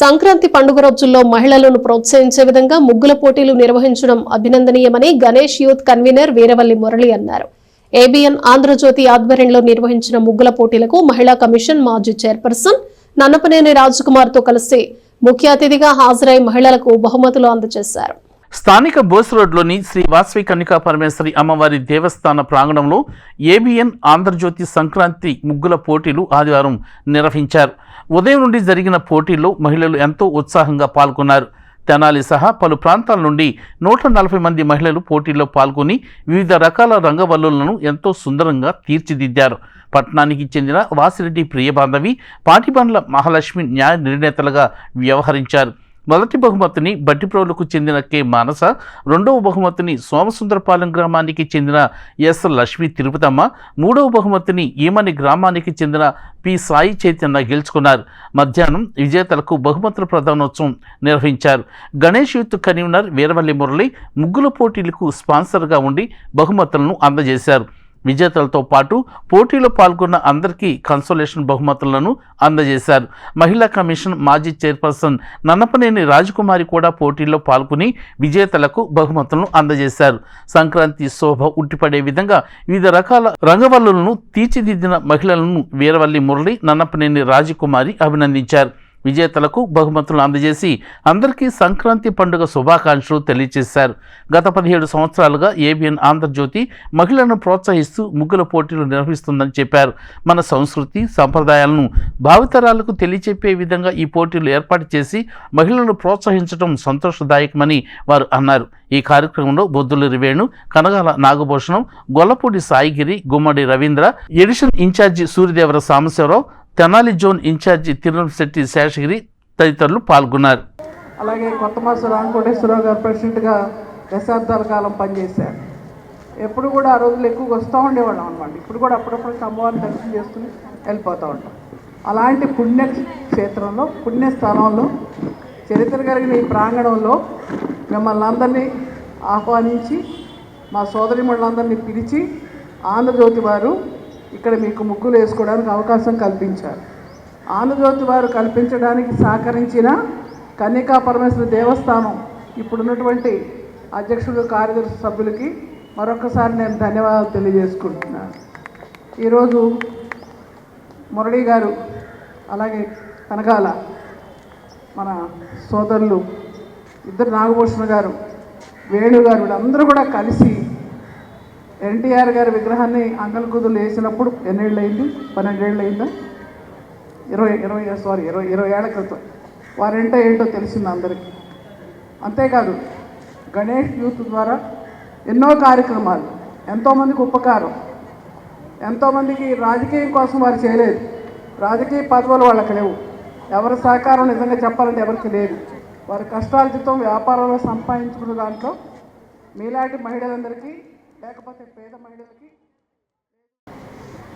సంక్రాంతి పండుగ రోజుల్లో మహిళలను ప్రోత్సహించే విధంగా ముగ్గుల పోటీలు నిర్వహించడం అభినందనీయమని గణేష్ యూత్ కన్వీనర్ వీరవల్లి మురళి అన్నారు. ఏబిఎన్ ఆంధ్రజ్యోతి ఆధ్వర్యంలో నిర్వహించిన ముగ్గుల పోటీలకు మహిళా కమిషన్ మాజీ చైర్పర్సన్ నన్నపనేని రాజ్కుమార్తో కలిసి ముఖ్య అతిథిగా హాజరై మహిళలకు బహుమతులు అందజేశారు. స్థానిక బోస్ రోడ్లోని శ్రీ వాసవి కన్నికా పరమేశ్వరి అమ్మవారి దేవస్థాన ప్రాంగణంలో ఏబిఎన్ ఆంధ్రజ్యోతి సంక్రాంతి ముగ్గుల పోటీలు ఆదివారం నిర్వహించారు. ఉదయం నుండి జరిగిన పోటీల్లో మహిళలు ఎంతో ఉత్సాహంగా పాల్గొన్నారు. తెనాలి సహా పలు ప్రాంతాల నుండి నూట నలభై మంది మహిళలు పోటీల్లో పాల్గొని వివిధ రకాల రంగవల్లులను ఎంతో సుందరంగా తీర్చిదిద్దారు. పట్టణానికి చెందిన వాసిరెడ్డి ప్రియబాంధవి పాటిబండ్ల మహాలక్ష్మి న్యాయ నిర్ణేతలుగా వ్యవహరించారు. మొదటి బహుమతిని బట్టిప్రోలుకు చెందిన కె మానస రెండవ బహుమతిని సోమసుందరపాలెం గ్రామానికి చెందిన ఎస్ లక్ష్మి తిరుపతమ్మ మూడవ బహుమతిని ఈమని గ్రామానికి చెందిన పి సాయి చైతన్య గెలుచుకున్నారు. మధ్యాహ్నం విజేతలకు బహుమతుల ప్రధానోత్సవం నిర్వహించారు. గణేష్ యూత్ కన్వీనర్ వీరవల్లి మురళి ముగ్గుల పోటీలకు స్పాన్సర్గా ఉండి బహుమతులను అందజేశారు. విజేతలతో పాటు పోటీలో పాల్గొన్న అందరికీ కన్సోలేషన్ బహుమతులను అందజేశారు. మహిళా కమిషన్ మాజీ చైర్పర్సన్ నన్నపనేని రాజకుమారి కూడా పోటీల్లో పాల్గొని విజేతలకు బహుమతులను అందజేశారు. సంక్రాంతి శోభ ఉట్టిపడే విధంగా వివిధ రకాల రంగవల్లులను తీర్చిదిద్దిన మహిళలను వీరవల్లి మురళి నన్నపనేని రాజకుమారి అభినందించారు. విజేతలకు బహుమతులు అందజేసి అందరికీ సంక్రాంతి పండుగ శుభాకాంక్షలు తెలియజేశారు గత పదిహేడు సంవత్సరాలుగా ఏబిఎన్ ఆంధ్రజ్యోతి మహిళలను ప్రోత్సహిస్తూ ముగ్గుల పోటీలు నిర్వహిస్తుందని చెప్పారు. మన సంస్కృతి సంప్రదాయాలను భావితరాలకు తెలియచెప్పే విధంగా ఈ పోటీలు ఏర్పాటు చేసి మహిళలను ప్రోత్సహించడం సంతోషదాయకమని వారు అన్నారు. ఈ కార్యక్రమంలో Boddula రివేణు Kanagala Nagabhushanam Gollapudi Saigiri Gummadi Ravindra edition in charge Suryadevara Sambasivarao Tenali zone in charge Tirumalasetti Seshagiri తదితరులు పాల్గొన్నారు. అలాగే కొత్త మాసు రామకోటేశ్వరరావు గారు ప్రెసిడెంట్గా దశాబ్దాల కాలం పనిచేశారు. ఎప్పుడు కూడా ఆ రోజులు ఎక్కువగా వస్తూ ఉండేవాళ్ళం అనమాట ఇప్పుడు కూడా అప్పుడప్పుడు అమ్మవారిని దర్శనం చేసుకుని వెళ్ళిపోతూ ఉంటాం. అలాంటి పుణ్య క్షేత్రంలో పుణ్య స్థలంలో చరిత్ర కలిగిన ఈ ప్రాంగణంలో మిమ్మల్ని అందరినీ ఆహ్వానించి మా సోదరిమణులందరినీ పిలిచి ఆంధ్రజ్యోతి వారు ఇక్కడ మీకు ముగ్గులు వేసుకోవడానికి అవకాశం కల్పించారు. ఆంధ్రజ్యోతి వారు కల్పించడానికి సహకరించిన కన్యకా పరమేశ్వర దేవస్థానం ఇప్పుడున్నటువంటి అధ్యక్షుడు కార్యదర్శి సభ్యులకి మరొకసారి నేను ధన్యవాదాలు తెలియజేసుకుంటున్నాను. ఈరోజు మురళి గారు అలాగే కనకాల మన సోదరులు ఇద్దరు నాగభూషణ గారు వేణు గారు వీళ్ళందరూ కూడా కలిసి ఎన్టీఆర్ గారి విగ్రహాన్ని అంగల్ కుదులు వేసినప్పుడు ఎన్నేళ్ళు అయింది పన్నెండేళ్ళు అయిందా ఇరవై ఇరవై సారీ ఇరవై ఇరవై ఏళ్ళ క్రితం. వారంటే ఏంటో తెలిసింది అందరికీ. అంతేకాదు గణేష్ యూత్ ద్వారా ఎన్నో కార్యక్రమాలు ఎంతోమందికి ఉపకారం ఎంతోమందికి రాజకీయం కోసం వారు చేయలేదు. రాజకీయ పదవులు వాళ్ళకి లేవు. ఎవరి సహకారం నిజంగా చెప్పాలంటే ఎవరికి లేదు. వారి కష్టార్జితం వ్యాపారంలో సంపాదించుకున్న దాంట్లో మీలాంటి మహిళలందరికీ లేకపోతే పేద మహిళలకి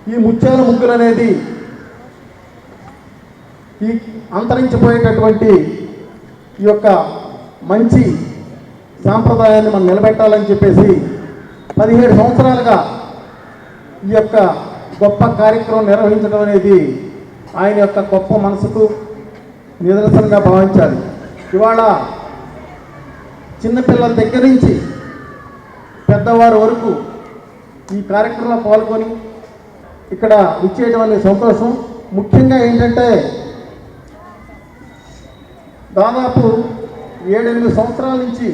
ఈ ముత్యాల ముగ్గులు అనేది ఈ అంతరించిపోయేటటువంటి ఈ యొక్క మంచి సాంప్రదాయాన్ని మనం నిలబెట్టాలని చెప్పేసి పదిహేడు సంవత్సరాలుగా ఈ యొక్క గొప్ప కార్యక్రమం నిర్వహించడం అనేది ఆయన యొక్క గొప్ప మనసుకు నిదర్శనంగా భావించాలి. ఇవాళ చిన్నపిల్లల దగ్గర నుంచి పెద్దవారి వరకు ఈ కార్యక్రమంలో పాల్గొని ఇక్కడ ఇచ్చేయడం అనేది సంతోషం. ముఖ్యంగా ఏంటంటే దాదాపు ఏడెనిమిది సంవత్సరాల నుంచి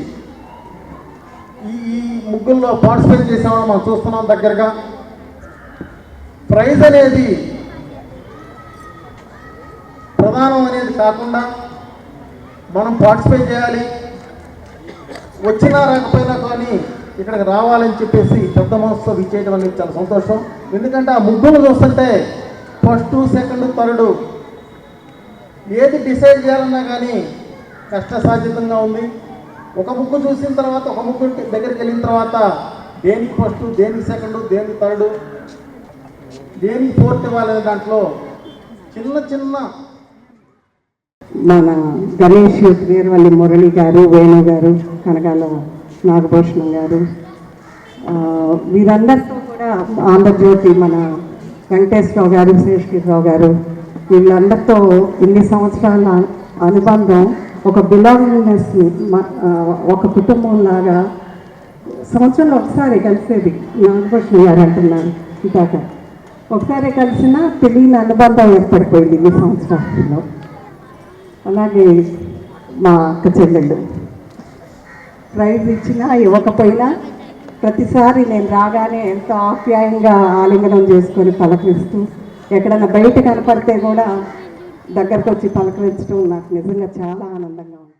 ఈ ఈ ముగ్గుల్లో పార్టిసిపేట్ చేసామని మనం చూస్తున్నాం దగ్గరగా. ప్రైజ్ అనేది ప్రధానం అనేది కాకుండా మనం పార్టిసిపేట్ చేయాలి. వచ్చినా రాకపోయినా కానీ ఇక్కడికి రావాలని చెప్పేసి పెద్ద మహోత్సవం విచ్చేయడం అనేది చాలా సంతోషం. ఎందుకంటే ఆ ముగ్గురు చూస్తుంటే ఫస్ట్ సెకండ్ థర్డ్ ఏది డిసైడ్ చేయాలన్నా కానీ కష్టసాధ్యతంగా ఉంది. ఒక ముగ్గు చూసిన తర్వాత ఒక ముగ్గు దగ్గరికి వెళ్ళిన తర్వాత దేనికి ఫస్ట్ దేనికి సెకండ్ దేనికి థర్డ్ దేనికి ఫోర్త్ ఇవ్వాలనే దాంట్లో చిన్న చిన్న మన గణేష్ యూత్ వీరవల్లి మురళి గారు వేణు గారు కనకాల నాగభూషణం గారు. వీరందరితో కూడా ఆంధ్రజ్యోతి మన వెంకటేశ్వరరావు గారు శేషగిరిరావు గారు వీళ్ళందరితో ఇన్ని సంవత్సరాల అనుబంధం ఒక బిలాంగింగ్నెస్ని ఒక కుటుంబం లాగా సంవత్సరంలో ఒకసారి కలిసేది నాగభూషణ గారు అంటున్నారు ఇందాక. ఒకసారి కలిసినా తెలియని అనుబంధం ఏర్పడిపోయింది ఇన్ని సంవత్సరాల్లో. అలాగే మా అక్క చెల్లెళ్ళు. ప్రైజ్ ఇచ్చినా ఇవ్వకపోయినా ప్రతిసారి నేను రాగానే ఎంతో ఆప్యాయంగా ఆలింగనం చేసుకొని పలకరిస్తూ ఎక్కడైనా బయట కనపడితే కూడా దగ్గరకు వచ్చి పలకరించడం నాకు నిజంగా చాలా ఆనందంగా ఉంది